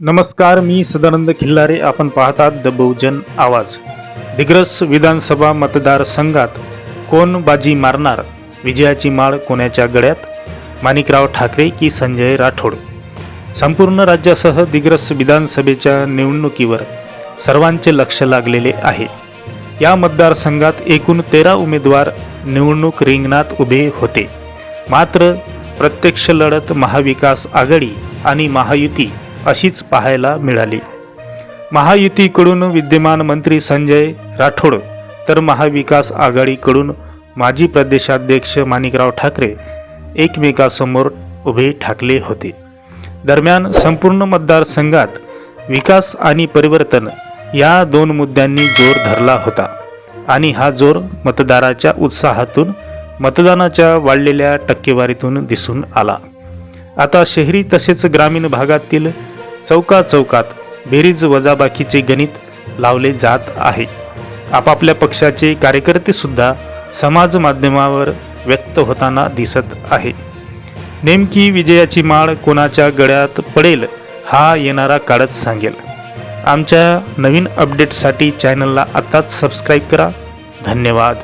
नमस्कार मी सदानंद खिल्लारे. आपण पाहतात द बहुजन आवाज. दिग्रस विधानसभा मतदारसंघात कोण बाजी मारणार? विजयाची माळ कोणाच्या गळ्यात? माणिकराव ठाकरे की संजय राठोड? संपूर्ण राज्यासह दिग्रस विधानसभेच्या निवडणुकीवर सर्वांचे लक्ष लागलेले आहे. या मतदारसंघात एकूण तेरा उमेदवार निवडणूक रिंगणात उभे होते. मात्र प्रत्यक्ष लढत महाविकास आघाडी आणि महायुती अशीच पाहायला मिळाली. महायुतीकडून विद्यमान मंत्री संजय राठोड तर महाविकास आघाडीकडून माजी प्रदेशाध्यक्ष माणिकराव ठाकरे एकमेकासमोर उभे ठाकले होते. दरम्यान संपूर्ण मतदारसंघात विकास आणि परिवर्तन या दोन मुद्द्यांनी जोर धरला होता आणि हा जोर मतदाराच्या उत्साहातून मतदानाच्या वाढलेल्या टक्केवारीतून दिसून आला. आता शहरी तसेच ग्रामीण भागातील चौका चौकात बेरीज वजाबाकीचे गणित लावले जात आहे. आपापल्या पक्षाचे कार्यकर्तेसुद्धा समाज माध्यमावर व्यक्त होताना दिसत आहे. नेमकी विजयाची माळ कोणाच्या गळ्यात पडेल हा येणारा काळच सांगेल. आमच्या नवीन अपडेटसाठी चॅनलला आत्ताच सबस्क्राईब करा. धन्यवाद.